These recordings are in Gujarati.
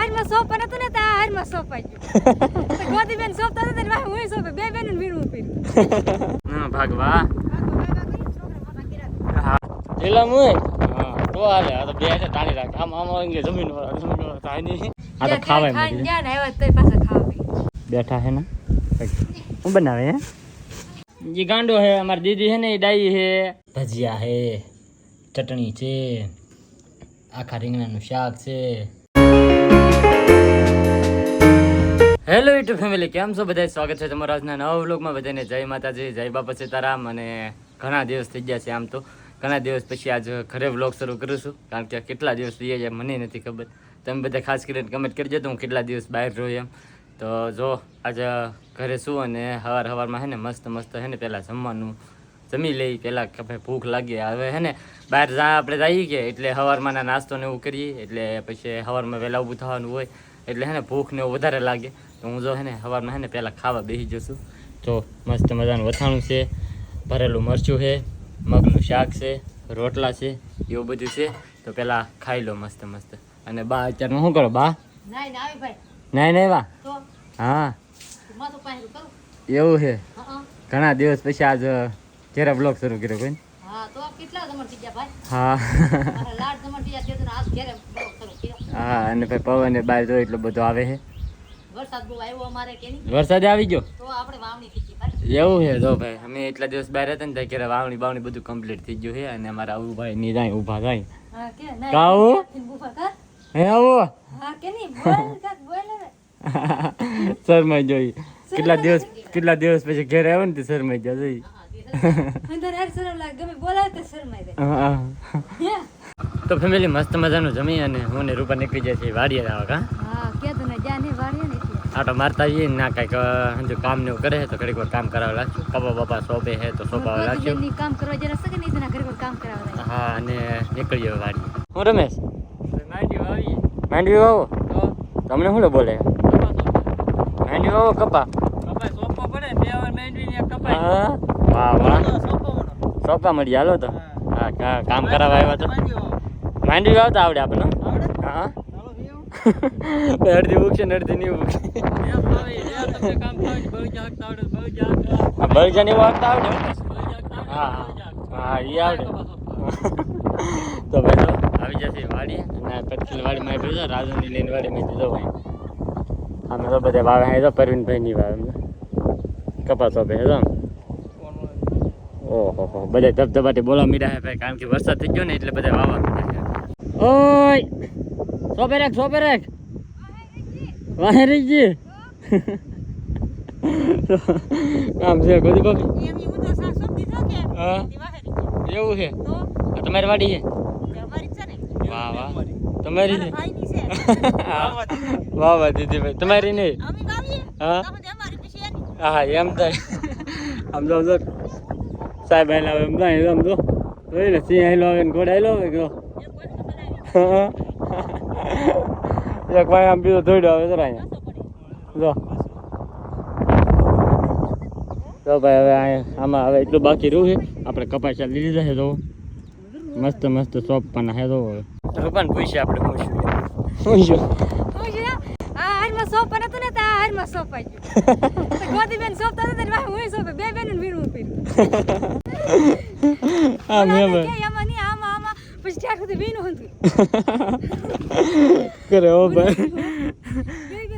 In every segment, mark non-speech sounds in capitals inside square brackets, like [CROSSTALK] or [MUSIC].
હારમાં સોપન હતું ને તો આ હારમાં સોપાઈ ગયું. [LAUGHS] તો ગોદીબેન સોપતા હતા ને હું સોપે. બે બેન વીણું પીરું હા ભાગવા. પેલા મુય. હા તો હાલે. આ તો બે છે તાળી રાખ. આમ આમ અંગે જમીન વાળા જમીન વાળા નહીં. આ તો ખાવાય મળી ગયા ને આવ્યા તોય પાછા ખાવા બેઠા હે ને? હું બનાવે હે? જે ગાંડો હે અમારી દીદી હે ને એ ડાઈ હે. ભજીયા હે ચટણી છે આખા રીંગણાનું શાક છે. હેલો યુટ્યુબ ફેમિલી કેમ છો? બધા સ્વાગત છે તમારા આજના નવા વ્લોગમાં. બધાને જય માતાજી, જય બાપા સીતારામ અને ઘણા દિવસ થઈ ગયા છે આમ તો. ઘણા દિવસ પછી આજ ઘરે વ્લોગ શરૂ કરું છું, કારણ કે કેટલા દિવસ થઈ ગયા મને નથી ખબર. તમે બધા ખાસ કરીને કમેન્ટ કરજો તો હું કેટલા દિવસ બહાર રહ્યો એમ. તો જો, આજે ઘરે શું અને સવાર સવારમાં હે ને મસ્ત મસ્ત હે ને પહેલાં જમવાનું જમી લઈ પહેલાં કે ભૂખ લાગી, હવે હે ને બહાર આપણે જઈએ કે, એટલે સવારમાં નાસ્તો ને એવું કરીએ, એટલે પછી સવારમાં વહેલા ઊભું થવાનું હોય. એટલે હે ને ભૂખ ને એવું વધારે લાગે. તો હું જો હે ને સવારમાં હે ને પહેલાં ખાવા બેસી જશું તો મસ્ત મજાનું વથાણું છે ભરેલું મરચું છે મગનું શાક છે રોટલા છે એવું બધું છે. તો પહેલાં ખાઈ લો મસ્ત મસ્ત. અને બા અત્યારમાં શું કરો બા? નહીં નહીં બા. હા. એવું છે? ઘણા દિવસ પછી આજ જ્યારે બ્લોગ શરૂ કર્યો કોઈ હા હા અને ભાઈ પવન બહાર જો એટલો બધો આવે છે. વરસાદ આવી ગયો? એવું છે જો ભાઈ અમે એટલા દિવસ બહાર હતા ને ત્યાં ક્યારે વાવણી બાવણી બધું કમ્પ્લીટ થઈ ગયું છે અને અમારા આવું ભાઈ ની જાય ઊભા થાય. કાવું? હે આવો? [LAUGHS] શરમાઈ જોઈ કેટલા દિવસ કેટલા દિવસ પછી ઘેર આવ્યો ને તે શરમાઈ જોઈ. અંદર શરમ લાગે ગમે બોલાવે તો શરમાઈ જાય. હા. હે? તો ફેમિલી મસ્ત મજાનું જમી અને હું ને રૂપા નીકળી જાય છે વાડીએ આવે કા આટો મારતા જઈએ ના કાંઈક જો કામ ને એવું કરે તો ઘડીક વાર કામ કરાવવા લાગશું. પપ્પા બાપા સોંપે હે તો સોંપાવા લાગશું કામ કરવા જરા સકે નહીં તેના ઘરે કોઈ કામ કરાવવા હા અને નીકળી જાવ વાડી હું રમેશ? માંડવી વાવો? તમને શું બોલે? માંડવી વાવો કપા? હા? વાહ વાહ. સોંપા મળી હાલો તો. હા. કામ કરાવવા આવ્યા તો માંડવી વાવતા આવડે આપણે હા? [LAUGHS] અડધી ઉગશે ને અડધી નહીં ઉગશે હા ની આવતા આવડે? હા હા. હા એ આવડે. તો [LAUGHS] ભાઈ તો આવી જશે વાડી. અને પછી વાડીમાં આવી જશે રાજુની લઈને વાડીમાં જતો ભાઈ. અમે તો બધા વાવે હે તો પરવીનભાઈ ની વાવે. કપાસ હે તો ઓહો બધા ધબધબાટી બોલા મીડા હે ભાઈ કારણ કે વરસાદ થઈ ગયો ને એટલે બધા વાવા છે ઓય સોપે રાખ સોપે રાખ વાહે રહી આમ છે, ગોદી બાપી એવું છે. તમારી વાડી છે? વાહ વાહ. તમારી વાહ વાહ, દીદીભાઈ. તમારી નહીં? હા? હા એમ થાય. આમ તો સાહેબ આવેલા એમ થાય આમ તો. જોઈ ને, સિંહ હેલો આવે ને, ઘોડા હેલો આવે. [LAUGHS] એક ભાઈ આમ બીજો દોડ્યો હવે જરા અહીંયા. જો. તો ભાઈ હવે અહીંયા આમાં હવે એટલું બાકી રહ્યું છે. આપણે કપાસા લઈ લીધા છે તો મસ્ત મસ્ત શોપ પણ હે તો હવે. રૂપાન પૂછે આપણે પૂછ્યું પૂછ્યું સોપ હું છે આ હારમાં સોપન હતું ને તો આ હારમાં સોપાઈ ગયું. તો સોપતા હું સોપ બે બેન વીણું પીરું આ મેં કે એમાં નહીં આમાં આમાં હતું કરે હો ભાઈ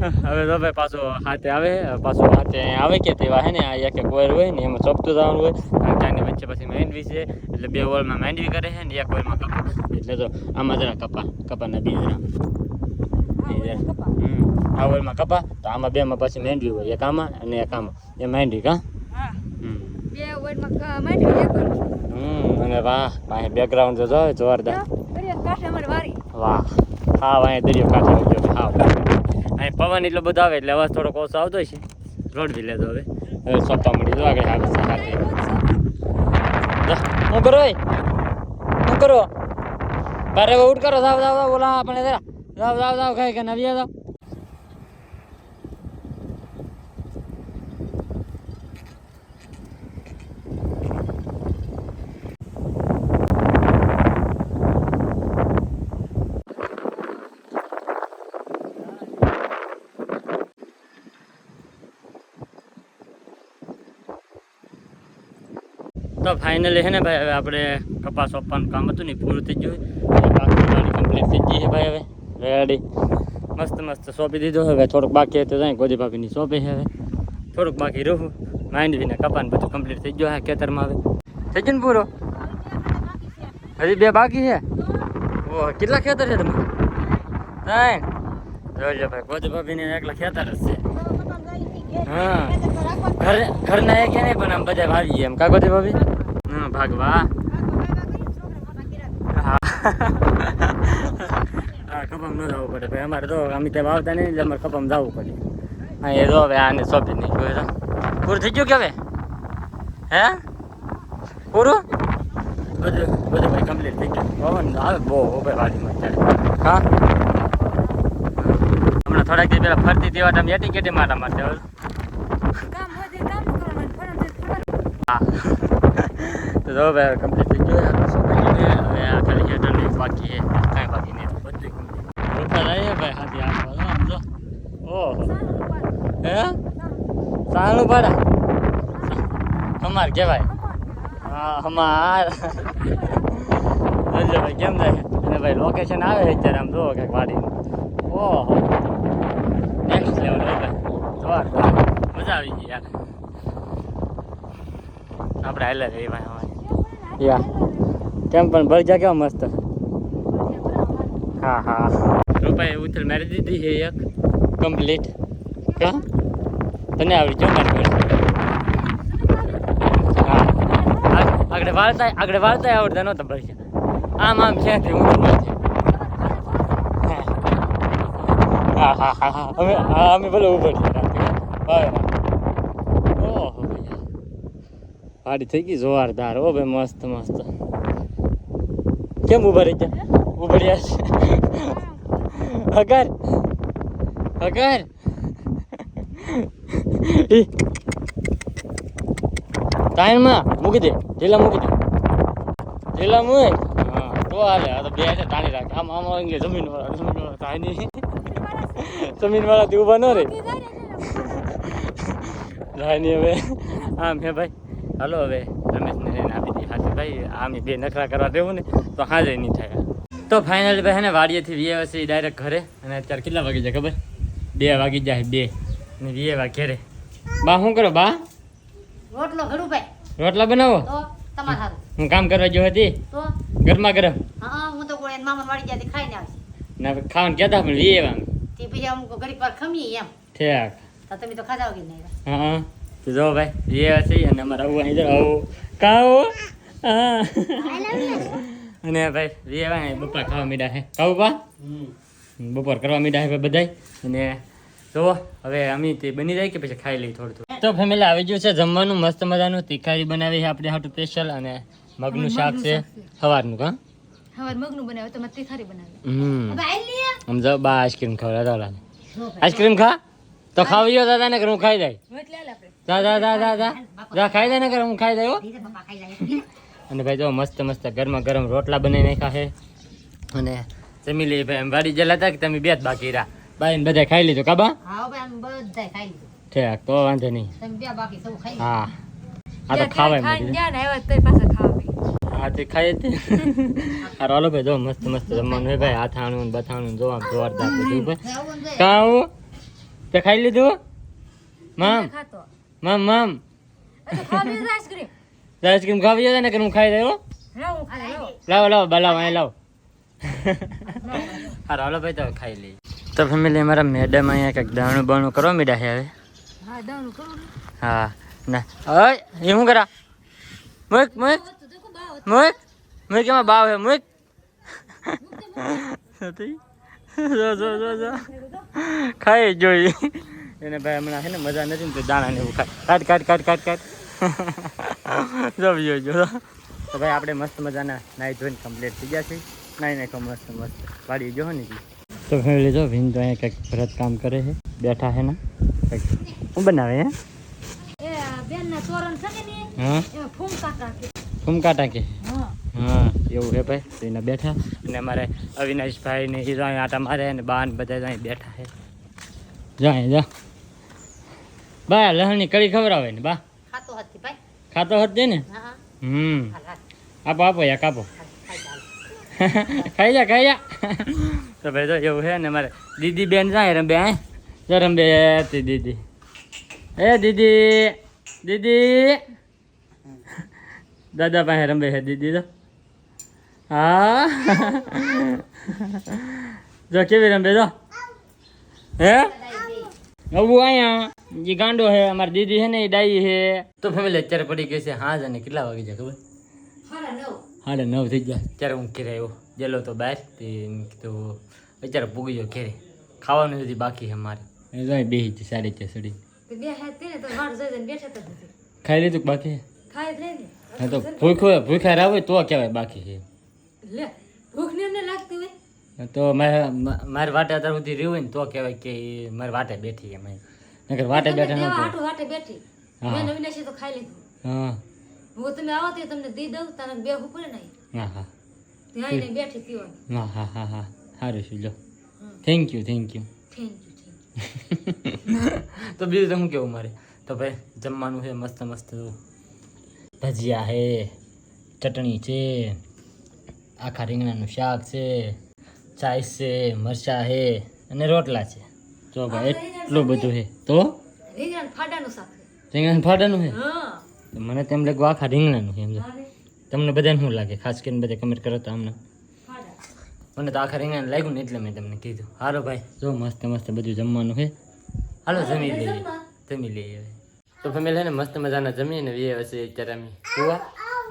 હવે તો ભાઈ પાછો હાથે આવે પાછો હાથે આવે કે તેવા હે ને આ એક એક વર હોય ને એમાં ચોપતું જવાનું હોય અને ત્યાંની વચ્ચે પછી માંડવી છે એટલે બે વોલમાં માંડવી કરે છે ને એક વોલમાં કપા એટલે તો આમાં જરા કપા કપાના બીજ જરા. આ વોલમાં કપા તો આમાં બેમાં પછી માંડવી હોય એક આમાં અને એક આમાં એ માંડવી કા હા હમ બે વર્ડમાં માંડવી એક અને વાહ પાસે બેકગ્રાઉન્ડ તો જોરદાર હા અહીંયા દરિયો કાંઠે હા અહીં પવન એટલો બધો આવે એટલે અવાજ થોડોક ઓછો આવતો છે. રોડ બી લેતો હવે. હવે સોપા મળી જો આગળ આવે સાથે શું કરો શું કરો? બારે ઉઠ કરો જાવ જાવ બોલા આપણે જરા. જાવ જાવ જાવ કઈ કે નવી જાવ તો ફાઇનલી હે ને ભાઈ, હવે આપણે કપાસ સોંપવાનું કામ હતું ને પૂરું થઈ ગયું કમ્પ્લીટ થઈ ગઈ છે ભાઈ હવે. રેડી મસ્ત મસ્ત સોંપી દીધું હવે થોડુંક બાકી હતું ત્યાં ગોદી ભાભીની સોંપી હવે. થોડુંક બાકી રહ્યું માંડવીને કપાન બધું કમ્પ્લીટ થઈ ગયું હા ખેતરમાં હવે. થઈ ગયું ને પૂરો? હજી બે બાકી છે? ઓહ, કેટલા ખેતર છે તમે ત્રણ. લો ભાઈ, ગોદી ભાભીને એકલા ખેતર જ છે. હા. ઘર ઘરના એક નહીં પણ આમ બધા વાવી એમ. કા ગોદી ભાભી? ભાગવા [LAUGHS] હા હા કપામ ન જવું પડે ભાઈ. અમારે તો અમે ત્યાં વાવતા નહીં એટલે અમારે કપામ જવું પડે. હા એ તો હવે આને સોંપી નાખ્યું એ તો. પૂરું થઈ ગયું કે હવે? હે? પૂરું? બધું બધું ભાઈ કમ્પ્લીટ થઈ ગયું. પવન આવે બહુ ભાઈ વાડીમાં અત્યારે. હા? હમણાં થોડાક દિવસ પહેલા ફરતી તેવા ટાઈમ એટી કેટી મારા માટે હવે કામ હોય તે કામ કરવાનું ફરમ તે ફરવાનું. હા. તો જો ભાઈ કમ્પ્લીટ થઈ ગયું આપણે સોંપી લીધું હવે આ ખાલી હેઠળની બાકી છે કાંઈ બાકી નહીં બધું કમ્પ્લીટ રૂપા જાય ભાઈ હાથી આખો આમ જો ઓહો હે સાણું પાડા અમાર કહેવાય હા અમાર જોજો ભાઈ કેમ થાય અને ભાઈ લોકેશન આવે છે અત્યારે આમ જુઓ કંઈક વાડીનું ઓહો નેક્સ્ટ લેવલ હોય ભાઈ જોરદાર મજા આવી ગઈ યાર આપણે હાલે રહી ભાઈ અમારે યા. કેમ પણ ભરજા કેવા મસ્ત. હા હા. રૂપાએ ઉથલ મારી દીધી છે એક. કમ્પ્લીટ કા તને આવડી જો મારી હા. આગળ વાળતા આગળ વાળતા આવડતા નહોતા ભરજા આમ આમ છે તે હું નથી હા. હા હા હા. અમે હા અમે ભલે ઊભો છીએ રાતે હવે ઓહો ભૈયા વાડી થઈ ગઈ જોરદાર. ઓ ભાઈ મસ્ત મસ્ત. કેમ ઊભા રહી ગયા? ઊભા રહ્યા છે. હગાર. હગાર. ઈ. ટાઈમમાં મૂકી દે. ઢીલા મૂકી દે. ઢીલા મૂક. હા તો હાલે. આ તો બે છે તાણી રાખ. આમ આમ અંગે જમીન વાળા જમીન વાળા તાણી જમીન વાળા થી ઊભા ન રે નહીં હવે. આમ હે ભાઈ. હાલો હવે રમેશને લઈને આપી દઈએ હાથે. ભાઈ આમ બે નખરા કરવા દેવું ને તો હાજર નહીં થાય. તો ફાઇનલી ભાઈ ને વાડીએથી વીએ વર્ષે ડાયરેક્ટ ઘરે. અને અત્યારે કેટલા વાગી જાય ખબર? બે વાગી જાય બે. ને વીએ વાગે ઘરે. બા શું કરો બા? રોટલો ઘડું ભાઈ. રોટલા બનાવો? હું કામ કરવા જો હતી? ગરમા ગરમ? હા હું તો કોઈ મામા વાળી જ્યાંથી ખાઈને આવશે ના ખાવાનું કહેતા પણ વીએ વાંગ તે પછી અમુક ઘડી પર ખમીએ એમ. ઠેક. તો તમે તો ખાધા કે નહીં. હા. તો જો ભાઈ વીએ વર્ષે અને અમારે આવું અહીં આવું. કાવો હા. અને ભાઈ વીએ વાંગ બપા ખાવા મીડા હે. કાવું બા? બપોર કરવા મીડા હે બધાય. અને તો હવે અમે તે બની જાય કે પછી ખાઈ લઈ થોડું થોડું? તો ફેમિલી આવી ગયું છે જમવાનું મસ્ત મજાનું તીખારી બનાવી છે આપણે હાટું સ્પેશિયલ અને મગનું શાક છે. સવારનું કા હવે મગનું બનાવે તો તીખારી બનાવે. હમ. હવે આઈ લે સમજો બા આઈસ્ક્રીમ ખવડાવતા ઓલા આઈસ્ક્રીમ ખા? તો ખાવી જો દાદા ને કે હું ખાઈ જાય. જા જા જા જા જા. જા ખાઈ જાય ને કે હું ખાઈ જાય હો. ખાઈ અને ભાઈ જો મસ્ત મસ્ત ગરમા ગરમ રોટલા બનાવી નાખ્યા છે. અને જમી લઈએ ભાઈ. એમ વાડી જેલા હતા કે તમે બે જ બાકી રહ્યા. બાઈને બધા ખાઈ લીધું કાબા હા ભાઈ ખાઈ ઠીક તો વાંધો નહીં. તમે બે બાકી સૌ ખાઈ હા. આ તો ખાવાય હા તે ખાય જ હારો હાલો ભાઈ જો મસ્ત મસ્ત જમવાનું હોય ભાઈ. હાથાણું ને બથાણું જો આમ જોરદાર બધું ભાઈ કાં તે ખાઈ લીધું? મામ. મામ મામ. આઈસ્ક્રીમ ખાવી છે ને કે હું ખાઈ દઉં લાવો હું. લાવો લાવો બલાવો અહીં લાવો. [LAUGHS] હારો હાલો ભાઈ તો ખાઈ લઈ તો ફેમિલી અમારા મેડમ અહીંયા કંઈક દાણું બાણું કરવા મીડા છે હવે. હા ને. હા હવે એ શું કરા? મુક મુક. મુક. મુક એમાં બાવ હે મુક. [LAUGHS] નથી? જો જો જો જો. ખાઈ જોઈ. એને ભાઈ હમણાં છે ને મજા નથી ને તો દાણા ને એવું ખાય. કાટ કાટ કાટ કાટ કાટ જો જો જો તો ભાઈ આપણે મસ્ત મજાના નાઈ ધોઈને કમ્પ્લીટ થઈ ગયા છે નાઈ નાખો મસ્ત મસ્ત. વાડી જો ને તો ફેમિલી જો ભીન તો અહીંયા કંઈક ભરત કામ કરે છે. બેઠા છે ને. કંઈક શું બનાવે હે? નહીં? હા. ફૂમકા ટાંકી. હા. હા એવું છે ભાઈ. તો એના બેઠા. અને અમારે અવિનાશભાઈ ને હીરો અહીં આટા મારે ને બા ને બધા જાય બેઠા છે. જાય જા. બા લહણની કઢી ખવડાવે ને બા? ખાતો હતી ભાઈ. ખાતો હોત ને? હા હા. હમ. આપો આપો યા કાપો. ખાઈ જા ખાઈ જા. તો ભાઈ તો એવું છે ને મારે દીદી બેન જાય રંબે હે? જો રંબે દીદી. એ દીદી દીદી. દાદા પાસે રંબે છે દીદી તો હા? જો કેવી રંબે જો? હે? નવું અહીંયા? જે ગાંડો હે અમારી દીદી છે ને એ ડાઈ હે તો ફેમિલી અત્યારે પડી ગઈ છે હાજ અને કેટલા વાગી જાય ખબર? સાડા નવ. થઈ ગયા ત્યારે હું ઘેરે આવ્યો. ગયેલો તો બહાર તે કીધું અત્યારે પૂગી ગયો ઘેરે. ખાવાનું હજી બાકી છે મારે. એ જો બે જ સાડી છે સડી. તો નથી. ખાઈ લીધું કે બાકી હા તો ભૂખ્યો ભૂખ્યા રાવે તો કહેવાય બાકી છે. લે ભૂખ ને એમને લાગતી હોય? તો મારે મારી વાટે અત્યાર સુધી રહ્યું હોય ને તો કહેવાય કે મારી વાટે બેઠી એમ. નકર વાટે બેઠા ન આટો વાટે બેઠી. હા. મેં નવીન છે તો ખાઈ લીધું. હા. હું તમે આવો તો તમને દી દઉં તને બે પડે નહીં હા હા. ત્યાં બેઠી પીવાની. હા હા હા હા. સારું શું લો thank you thank you thank you તો બીજું તો કેવું મારે? તો ભાઈ જમવાનું છે મસ્ત મસ્ત. ભજીયા છે ચટણી છે. આખા રીંગણાનું શાક છે ચાય છે મરચાં છે અને રોટલા છે. જો ભાઈ એટલું બધું છે. તો? રીંગણા ફાડાનું શાક છે. રીંગણાનું ફાડાનું છે? મને તેમ લાગ્યું આખા રીંગણાનું છે એમ જો. તમને બધાને શું લાગે? ખાસ કરીને બધા કમેન્ટ કરો તો અમને. મને તો આખા રીંગણાનું લાગ્યું ને એટલે મેં તમને કીધું. હાલો ભાઈ જો મસ્ત મસ્ત બધું જમવાનું છે. હાલો જમી લઈએ. જમી લઈએ તો ફેમિલી ને મસ્ત મજાના જમીને વીએ વચ્ચે અત્યારે અમે. જોવા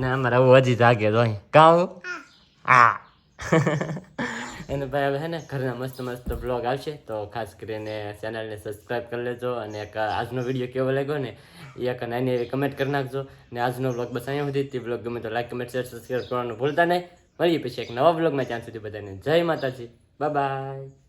ને અમારે આવું હજી જાગે તો અહીં. કાં આ. અને ભાઈ હવે હે ને ઘરના મસ્ત મસ્ત બ્લોગ આવશે, તો ખાસ કરીને ચેનલને સબસ્ક્રાઈબ કરી લેજો અને એક આજનો વીડિયો કેવો લાગ્યો ને, એ એક નાની એવી કમેન્ટ કરી નાખજો. ને આજનો બ્લોગ બસ અહીંયા સુધી, તે બ્લોગ ગમે તો લાઈક કમેન્ટ શેર સબસ્ક્રાઈબ કરવાનું ભૂલતા નહીં. મળીએ પછી એક નવા બ્લોગમાં ત્યાં સુધી બધાને જય માતાજી. Bye bye